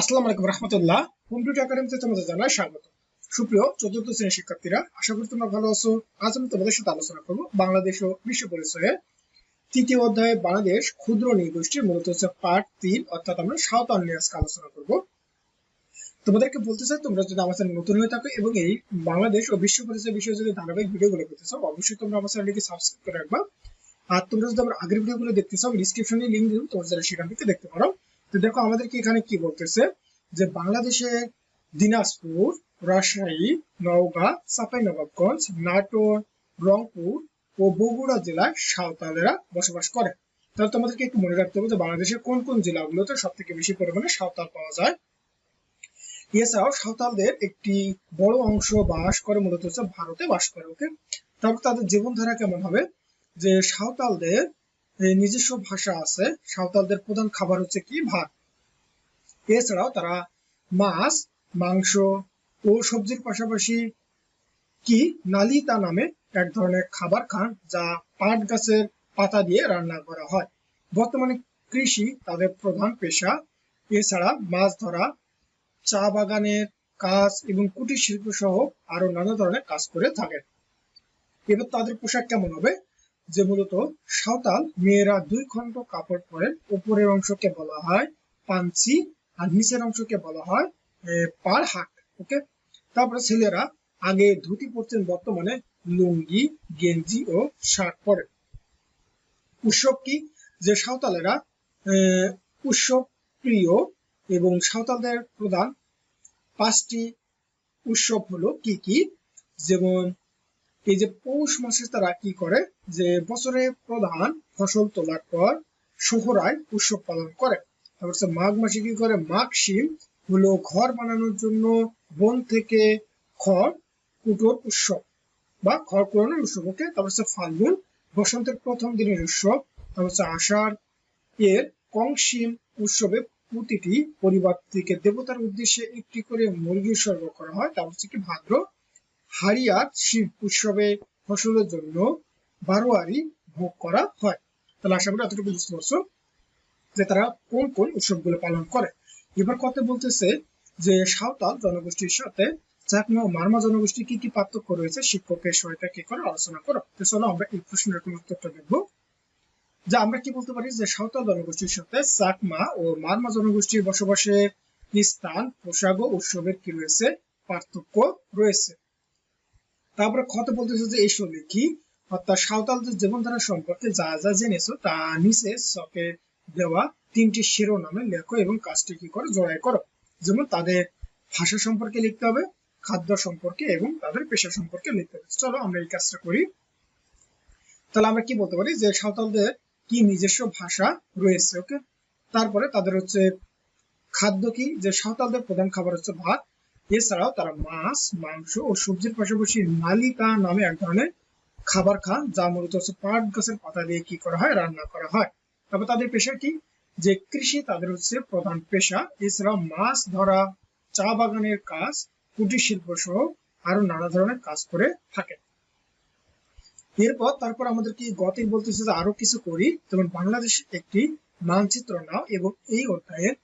আসসালামু আলাইকুম রহমতুল্লাহ। কম্পিউটার একাডেমিতে তোমাদের জানাই স্বাগত। সুপ্রিয় চতুর্থ শ্রেণির শিক্ষার্থীরা, আশা করি তোমরা ভালো আছো। আজ আমি তোমাদের সাথে আলোচনা করব বাংলাদেশ ও বিশ্ব পরিচয়ে। তৃতীয় অধ্যায়ে বাংলাদেশ ক্ষুদ্র নৃগোষ্ঠী মূলত হচ্ছে পার্ট তিন, অর্থাৎ আমরা সাঁওতাল নিয়ে আজকে আলোচনা করব। তোমাদেরকে বলতে চাই, তোমরা যদি আমার চ্যানেল নতুন হয়ে থাকো এবং এই বাংলাদেশ ও বিশ্ব পরিচয় বিষয়ে যদি ধারাবাহিক ভিডিওগুলো পেতে চাও, অবশ্যই তোমরা আমার চ্যানেলটিকে সাবস্ক্রাইব করে রাখবা। আর তোমরা যদি আমার আগের ভিডিওগুলো দেখতে চাও ডিসক্রিপশনে লিঙ্ক দিব, তোমরা যারা সেখান থেকে দেখতে পারো। তো দেখো আমাদেরকে এখানে কি বলতেছে? যে বাংলাদেশের দিনাজপুর, রাজশাহী, নওগাঁ চাঁপাইনবাবগঞ্জ নাটোর, রংপুর ও বগুড়া জেলায় সাঁওতালেরা বসবাস করে। তাহলে তোমাদেরকে একটু মনে রাখতে হবে যে বাংলাদেশের কোন কোন জেলাগুলোতে সব থেকে বেশি পরিমাণে সাঁওতাল পাওয়া যায়। এছাড়াও সাঁওতালদের একটি বড় অংশ বাস করে মূলত হচ্ছে ভারতে বাস করে, ওকে? তারপর তাদের জীবনধারা কেমন হবে? যে সাঁওতালদের নিজস্ব ভাষা আছে, সাঁওতালদের প্রধান খাবার হচ্ছে কি? ভাত। এছাড়াও তারা মাছ, মাংস ও সবজির পাশাপাশি কি? নালিতা নামে এক ধরনের খাবার খান যা পাট গাছের পাতা দিয়ে রান্না করা হয়। বর্তমানে কৃষি তাদের প্রধান পেশা। এছাড়া মাছ ধরা, চা বাগানের কাজ এবং কুটির শিল্প সহ আরও নানা ধরনের কাজ করে থাকে এবার তাদের পোশাক কেমন হবে? যে মূলত সাঁওতাল মেয়েরা দুই খণ্ড কাপড় পরেন, উপরের অংশকে বলা হয় পাঞ্চি আর নিচের অংশকে বলা হয় পার হাট ওকে? তারপরে ছেলেরা আগে ধুতি পরতেন, বর্তমানে লুঙ্গি, গেঞ্জি ও শার্ট পরে উৎসব কি? যে সাঁওতালেরা উৎসব প্রিয় এবং সাঁওতালদের প্রধান পাঁচটি উৎসব হলো কি কি? যেমন এই যে পৌষ মাসে তারা কি করে? যে বছরে প্রধান ফসল তোলার পর সোহরায় উৎসব পালন করে। তারপর মাঘ মাসে কি করে? মাঘ শিম হলো ঘর বানানোর জন্য বন থেকে খড় কুটোর উৎসব বা খড় কুড়ানোর উৎসব, ওকে? তারপর হচ্ছে ফাল্গুন, বসন্তের প্রথম দিনের উৎসব। তারপর হচ্ছে আষাঢ়, এর কংসিম উৎসবে প্রতিটি পরিবার থেকে দেবতার উদ্দেশ্যে একটি করে মুরগি উৎসর্গ করা হয়। তারপর হচ্ছে কি? ভাদ্র হারিয়ার শিব উৎসবে ফসলের জন্য বারোয়ারি ভোগ করা হয়। তাহলে আশা করি এতটুকু বুঝতে পারছ যে তারা কোন কোন উৎসবগুলো পালন করে। এবার কথা বলতেছে যে সাঁওতাল জনগোষ্ঠীর সাথে চাকমা ও মারমা জনগোষ্ঠীর কি কি পার্থক্য রয়েছে? শিক্ষকের সহায়তা কি করে? আলোচনা করো। তো চলো আমরা এই প্রশ্নের কোন উত্তরটা দেখব। যে আমরা কি বলতে পারি যে সাঁওতাল জনগোষ্ঠীর সাথে চাকমা ও মারমা জনগোষ্ঠীর বসবাসের স্থান, পোশাক ও উৎসবের কি রয়েছে? পার্থক্য রয়েছে। তারপরে ক্ষত বলতেছে যে এইসব কি অর্থাৎ সাঁওতালদের জীবনধারা সম্পর্কে যা যা জেনেছো, তা নিচে চকে দেওয়া তিনটি শিরোনামে লেখো এবং কাজটি কি করো? জড়াই করো। যেমন তাদের ভাষা সম্পর্কে লিখতে হবে, খাদ্য সম্পর্কে এবং তাদের পেশা সম্পর্কে লিখতে হবে। চলো আমরা এই কাজটা করি। তাহলে আমরা কি বলতে পারি যে, সাঁওতালদের কি নিজস্ব ভাষা রয়েছে ওকে তারপরে তাদের হচ্ছে খাদ্য কি? যে সাঁওতালদের প্রধান খাবার হচ্ছে ভাত। এছাড়াও তারা মাছ, মাংস ও সবজির পাশাপাশি নালিকা নামে এক ধরনের খাবার খান, যা মূলত হচ্ছে পাট গাছের পাতা দিয়ে কি করা হয়, রান্না করা হয়। তারপর তাদের পেশা কি? যে কৃষি তাদের হচ্ছে প্রধান পেশা। এছাড়াও মাছ ধরা, চা বাগানের কাজ, কুটির শিল্প সহ আরও নানা ধরনের কাজ করে থাকে এরপর তারপর আমাদের কি গতে বলতেছে যে আরও কিছু করি। যেমন বাংলাদেশ একটি মানচিত্র নাও এবং এই অধ্যায়ের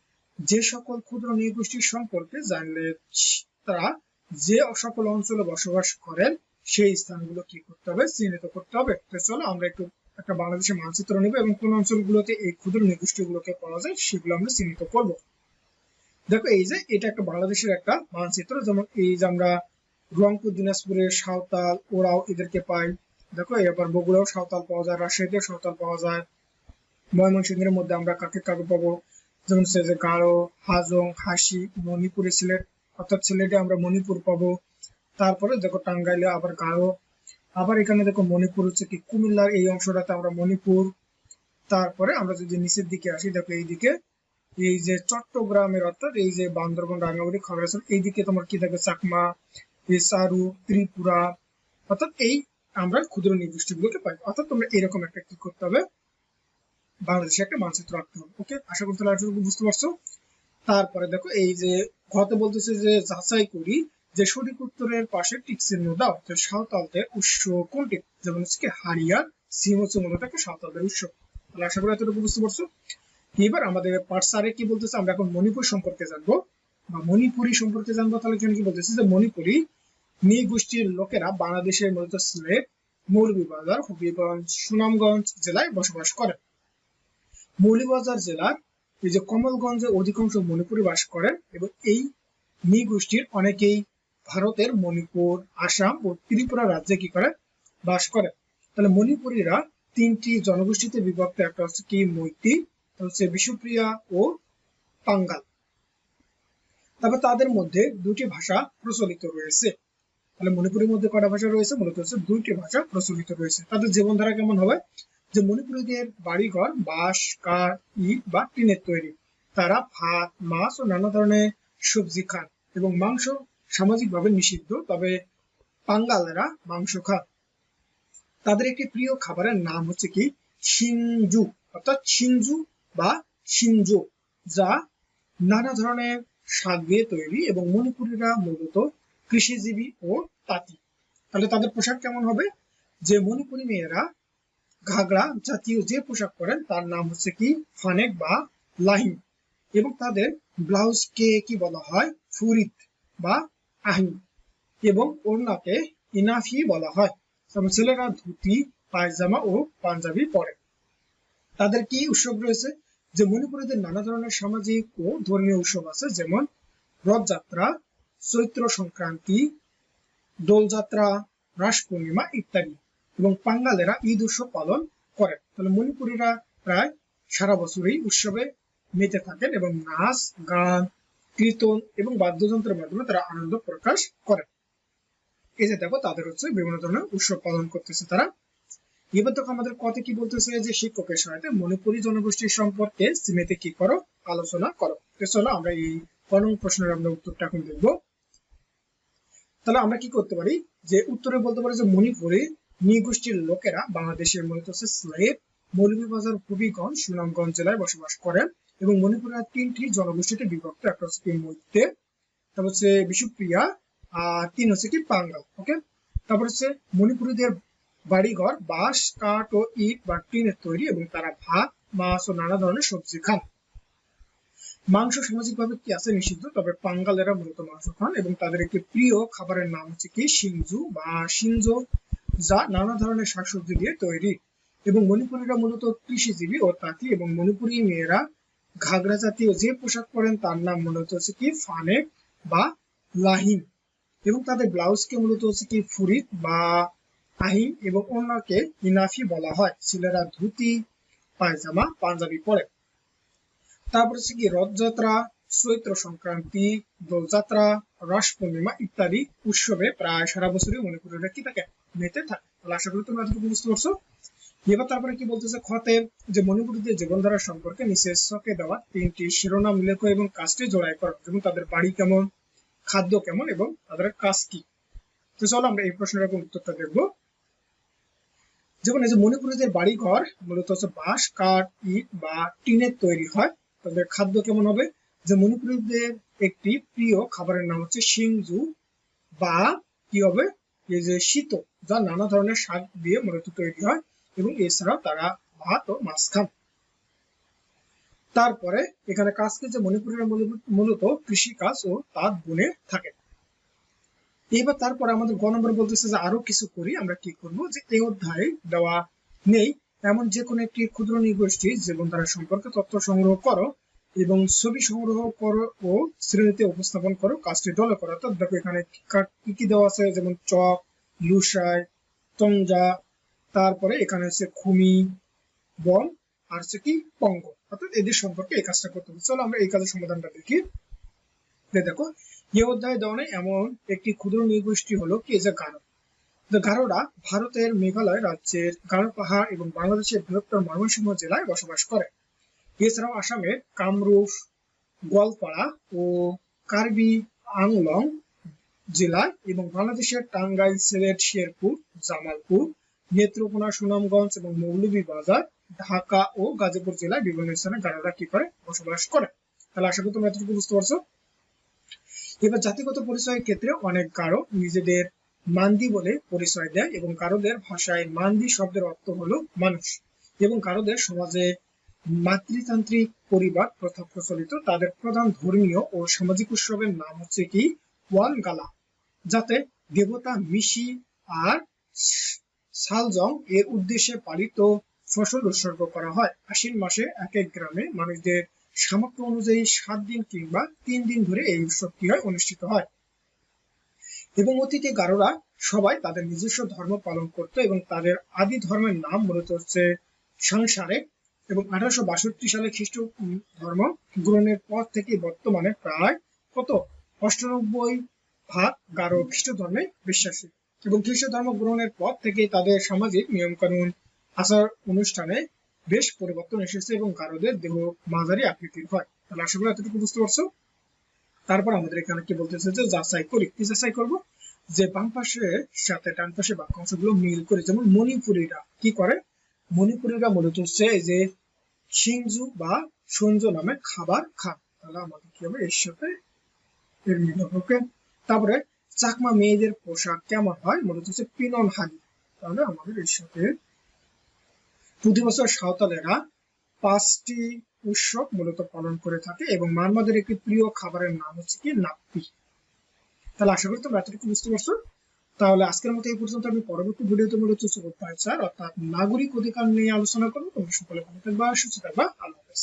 যে সকল ক্ষুদ্র নৃগোষ্ঠীর সম্পর্কে জানলে তারা যে সকল অঞ্চলে বসবাস করেন, সেই স্থানগুলো কি করতে হবে, চিহ্নিত করতে হবে। চলো আমরা একটু একটা বাংলাদেশের মানচিত্র নেব এবং কোন অঞ্চলগুলোতে এই ক্ষুদ্র নৃগোষ্ঠীগুলোকে পাওয়া যায় সেগুলো আমরা চিহ্নিত করব। দেখো এই যে এটা একটা বাংলাদেশের একটা মানচিত্র, যেমন এই যে আমরা রংপুর দিনাজপুরের সাঁওতাল, ওরাও এদেরকে পাই দেখো এবার বগুড়াও সাঁওতাল পাওয়া যায়, রাজশাহীতেও সাঁওতাল পাওয়া যায়। ময়মনসিংহের মধ্যে আমরা কাকে কাকে পাবো? যেমন সে যে গাঢ়, হাজং, হাসি মণিপুরে সিলেট, অর্থাৎ সিলেটে আমরা মণিপুর পাবো। তারপরে দেখো টাঙ্গাইলে আবার গাঢ়। আবার এখানে দেখো মণিপুর হচ্ছে কি কুমিল্লার এই অংশটাতে আমরা মণিপুর। তারপরে আমরা যদি নিচের দিকে আসি, দেখো এইদিকে, এই যে চট্টগ্রামের, অর্থাৎ এই যে বান্দরবন, রাঙ্গামাটি, খগড়াছড়ি, এইদিকে তোমার কি থাকবে চাকমা সারু ত্রিপুরা, অর্থাৎ এই আমরা ক্ষুদ্র নির্দিষ্টগুলোকে পাই। অর্থাৎ তোমরা এরকম একটা কি করতে হবে বাংলাদেশে একটা মানচিত্র রাখতে হবে, ওকে? আশা করতে তাহলে বুঝতে পারছ? তারপরে দেখো, এই যে ঘতে বলতেছে যে যাচাই করি, যে সঠিক উত্তরের পাশে টিক চিহ্ন দাও যে সাঁওতালদের উৎস কোনটি? যেমন হচ্ছে হারিয়ার সিম হচ্ছে মূলত একটা সাঁওতালদের উৎস। তাহলে আশা করি এতটুকু বুঝতে পারছ? এবার আমাদের পার্ট সারে কি বলতেছে, আমরা এখন মণিপুর সম্পর্কে জানব। বা মণিপুরি সম্পর্কে জানব, তাহলে এখানে কি বলতেছে? যে মণিপুরি মি গোষ্ঠীর লোকেরা বাংলাদেশের মূলত সিলেট, মৌলভীবাজার, হবিগঞ্জ, সুনামগঞ্জ জেলায় বসবাস করে। মৌলভীবাজার জেলার এই যে কমলগঞ্জে অধিকাংশ মণিপুরি বাস করেন এবং এই মি গোষ্ঠীর অনেকেই ভারতের মণিপুর, আসাম ও ত্রিপুরা রাজ্যে কি করে বাস করে তাহলে মণিপুরীরা তিনটি জনগোষ্ঠীতে বিভক্ত, একটা হচ্ছে কি মৈতি হচ্ছে বিশুপ্রিয়া ও পাঙ্গাল। তারপর তাদের মধ্যে দুটি ভাষা প্রচলিত রয়েছে। তাহলে মণিপুরের মধ্যে কটা ভাষা রয়েছে? মূলত হচ্ছে দুইটি ভাষা প্রচলিত রয়েছে। তাদের জীবনধারা কেমন হবে? যে মণিপুরীদের বাড়িঘর, বাঁশ, কাঠ, ইট বা টিনের তৈরি। তারা ভাত, মাছ ও নানা ধরনের সবজি খান এবং মাংস সামাজিকভাবে নিষিদ্ধ, তবে পাঙ্গালেরা মাংস খান তাদের একটি প্রিয় খাবারের নাম হচ্ছে কি? সিনজু, অর্থাৎ সিনজু বা সিনজো, যা নানা ধরনের শাক দিয়ে তৈরি এবং মণিপুরীরা মূলত কৃষিজীবী ও তাঁতি। তাহলে তাদের পোশাক কেমন হবে? যে মণিপুরী মেয়েরা ঘাগড়া জাতীয় যে পোশাক পরেন, তার নাম হচ্ছে কি? ফানেক বা লাহিম এবং তাদের ব্লাউজকে কি বলা হয়? ফুরিত বা আহিম এবং ওড়নাকে ইনাফি বলা হয়। ছেলেরা ধুতি, পায়জামা ও পাঞ্জাবি পরে। তাদের কি উৎসব রয়েছে? যে মণিপুরীদের নানা ধরনের সামাজিক ও ধর্মীয় উৎসব আছে, যেমন রথযাত্রা, চৈত্র সংক্রান্তি, দোলযাত্রা, রাস পূর্ণিমা ইত্যাদি। এবং পাঙ্গালেরা ঈদ উৎসব পালন করে তাহলে মণিপুরীরা প্রায় সারা বছরই উৎসবে মেতে থাকেন এবং নাচ, গান, কীর্তন এবং বাদ্যযন্ত্রের মাধ্যমে তারা আনন্দ প্রকাশ করে এই যে দেখো, তাদের হচ্ছে বিভিন্ন ধরনের উৎসব পালন করতেছে তারা। এবার দেখো আমাদের কথা কি বলতেছে যে শিক্ষকের সহায়তায় মণিপুরী জনগোষ্ঠীর সম্পর্কে সিমেতে কি করো, আলোচনা করো। চলো আমরা এই কনং প্রশ্নের আমরা উত্তরটা এখন দেখব। তাহলে আমরা কি করতে পারি? যে উত্তরে বলতে পারি যে মণিপুরে নৃগোষ্ঠীর লোকেরা বাংলাদেশের মূলত হচ্ছে স্লেব, মৌলভীবাজার হবিগঞ্জ সুনামগঞ্জ জেলায় বসবাস করেন এবং মণিপুরের তিনটি জনগোষ্ঠীতে বিভক্ত। একটা হচ্ছে মধ্যে তারপর হচ্ছে বিশুপ্রিয়া, আর তিন হচ্ছে কি পাঙ্গাল ওকে তারপর হচ্ছে মণিপুরীদের বাড়িঘর, বাঁশ, কাঠ ও ইট বা টিনের তৈরি এবং তারা ভাত, মাছ ও নানা ধরনের সবজি খান। মাংস সামাজিকভাবে কি আছে? নিষিদ্ধ, তবে পাঙ্গালেরা মূলত মাংস খান এবং তাদের একটি প্রিয় খাবারের নাম হচ্ছে কি? সিংজু বা সিনজো যা নানা ধরনের শাকসবজি দিয়ে তৈরি। এবং মণিপুরীরা মূলত কৃষিজীবী ও তাঁতি এবং মণিপুরী মেয়েরা ঘাগরা জাতীয় যে পোশাক পরেন তার নাম মূলত হচ্ছে কি ফানেক বা লাহিম এবং তাদের ব্লাউজকে মূলত হচ্ছে কি ফুরিত বা আহিম এবং অন্যকে ইনাফি বলা হয়। ছেলেরা ধুতি, পায়জামা, পাঞ্জাবি পরে। তারপর হচ্ছে কি রথযাত্রা, চৈত্র সংক্রান্তি, দোলযাত্রা রাস পূর্ণিমা ইত্যাদি উৎসবে প্রায় সারা বছরই মণিপুরেরা কি থাকে? মেতে থাকে তাহলে আশা করি তোমরা এতটুকু বুঝতে পারছ। এবার তারপরে কি বলতেছে খতে যে মণিপুরীদের জীবনধারা সম্পর্কে নিচে দেওয়া তিনটি শিরোনাম লেখ এবং কাজটি জোড়াই করো যেমন তাদের বাড়ি কেমন, খাদ্য কেমন, এবং তাদের কাজ কি? তো চলো আমরা এই প্রশ্নের এখন উত্তরটা দেখব। যেমন এই যে মণিপুরীদের বাড়ি ঘর মূলত হচ্ছে বাঁশ, কাঠ, ইট বা টিনের তৈরি হয়। তাদের খাদ্য কেমন হবে? যে মণিপুরীদের একটি প্রিয় খাবারের নাম হচ্ছে সিংজু বা কি হবে? এই যে শীত যা নানা ধরনের শাক দিয়ে মূলত তৈরি হয় এবং এছাড়াও তারা ভাত ও মাছ খান। তারপরে এখানে কাজকে যে মণিপুরের মূলত কৃষি কাজ ও তাঁত বুনে থাকে। এবার তারপরে আমাদের গ নম্বর বলতেছে যে আরও কিছু করি, আমরা কি করব? যে এই অধ্যায়ে দেওয়া নেই। এমন যে কোনো একটি ক্ষুদ্র নিগোষ্ঠী ধারা সম্পর্কে তথ্য সংগ্রহ করো এবং ছবি সংগ্রহ করো ও শ্রেণীতে উপস্থাপন করো। কাজটি দলে করো। অর্থাৎ দেখো এখানে কি কি দেওয়া আছে? যেমন চক লুসাই তঞ্জা তারপরে এখানে হচ্ছে খুমি, বন, আর হচ্ছে কি পঙ্গ। অর্থাৎ এদের সম্পর্কে এই কাজটা করতে হবে। চলো আমরা এই কাজের সমাধানটা দেখি। দেখো অধ্যায় দেওয়া এমন একটি ক্ষুদ্র নৃগোষ্ঠী হলো কি? যে গারো। গারোরা ভারতের মেঘালয় রাজ্যের গারো পাহাড় এবং বাংলাদেশের বৃহত্তর ময়মনসিংহ জেলায় বসবাস করে। এছাড়াও আসামের কামরূপ, গোয়ালপাড়া ও কার্বি আংলং জেলায় এবং বাংলাদেশের টাঙ্গাইল, সিলেট, শেরপুর, জামালপুর, নেত্রকোনা, সুনামগঞ্জ এবং মৌলভীবাজার ঢাকা ও গাজীপুর জেলায় বিভিন্ন স্থানে গারোরা কি করে বসবাস করে। তাহলে আশা করি তোমরা এতটুকু বুঝতে পারছ। এবার জাতিগত পরিচয়ের ক্ষেত্রে অনেক গারো নিজেদের মান্দি বলে পরিচয় দেয় এবং কারোদের ভাষায় মান্দি শব্দের অর্থ হলো মানুষ এবং কারোদের সমাজে মাতৃতান্ত্রিক পরিবার প্রথা প্রচলিত। তাদের প্রধান ধর্মীয় ও সামাজিক উৎসবের নাম হচ্ছে কি? ওয়ান গালা যাতে দেবতা মিশি আর সালজং এর উদ্দেশ্যে পালিত ফসল উৎসর্গ করা হয়। আশ্বিন মাসে এক এক গ্রামে মানুষদের সামর্থ্য অনুযায়ী সাত দিন কিংবা তিন দিন ধরে এই উৎসবটি হয় অনুষ্ঠিত হয়। এবং অতীতে গারোরা সবাই তাদের নিজস্ব ধর্ম পালন করত এবং তাদের আদি ধর্মের নাম মূলত হচ্ছে সংসারে এবং আঠারোশো বাষট্টি সালে খ্রিস্ট ধর্ম গ্রহণের পর থেকে বর্তমানে প্রায় কত? অষ্টানব্বই ভাগ গারো খ্রিস্ট ধর্মে বিশ্বাসী এবং খ্রিস্ট ধর্ম গ্রহণের পর থেকে তাদের সামাজিক নিয়ম কানুন আচার অনুষ্ঠানে বেশ পরিবর্তন এসেছে এবং গারোদের দেহ মাঝারি আকৃতির হয়। তাহলে আশা করি এতটুকু বুঝতে পারছ? তারপর আমাদের এখানে কি বলতেছে যে যাচাই করি। কি যাচাই করব? যে বাম পাশের সাথে ডান পাশে বাক্যাংশগুলো মিল করে, যেমন মণিপুরীরা কি করে? মণিপুরীরা মূলত হচ্ছে যে সিংজু বা সঞ্জু নামে খাবার খান। তাহলে আমাদের কি হবে? এর সাথে এর মিল হবে। ওকে? তারপরে চাকমা মেয়েদের পোশাক কেমন হয়? মূলত হচ্ছে পিনন হাগি তাহলে আমাদের এর সাথে প্রতি বছর সাঁওতালেরা পাঁচটি উৎসব মূলত পালন করে থাকে এবং মারমাদের একটি প্রিয় খাবারের নাম হচ্ছে কি? নাপ্পি। তাহলে আশা করি তোমরা এতটুকু বুঝতে পারছ। তাহলে আজকের মতো এই পর্যন্ত আমি পরবর্তী ভিডিওতে মূলত সুপার অর্থাৎ নাগরিক অধিকার নিয়ে আলোচনা করব। তোমরা সকলে ভালো থাকবা, সুস্থ থাকবা। আল্লাহ হাফেজ।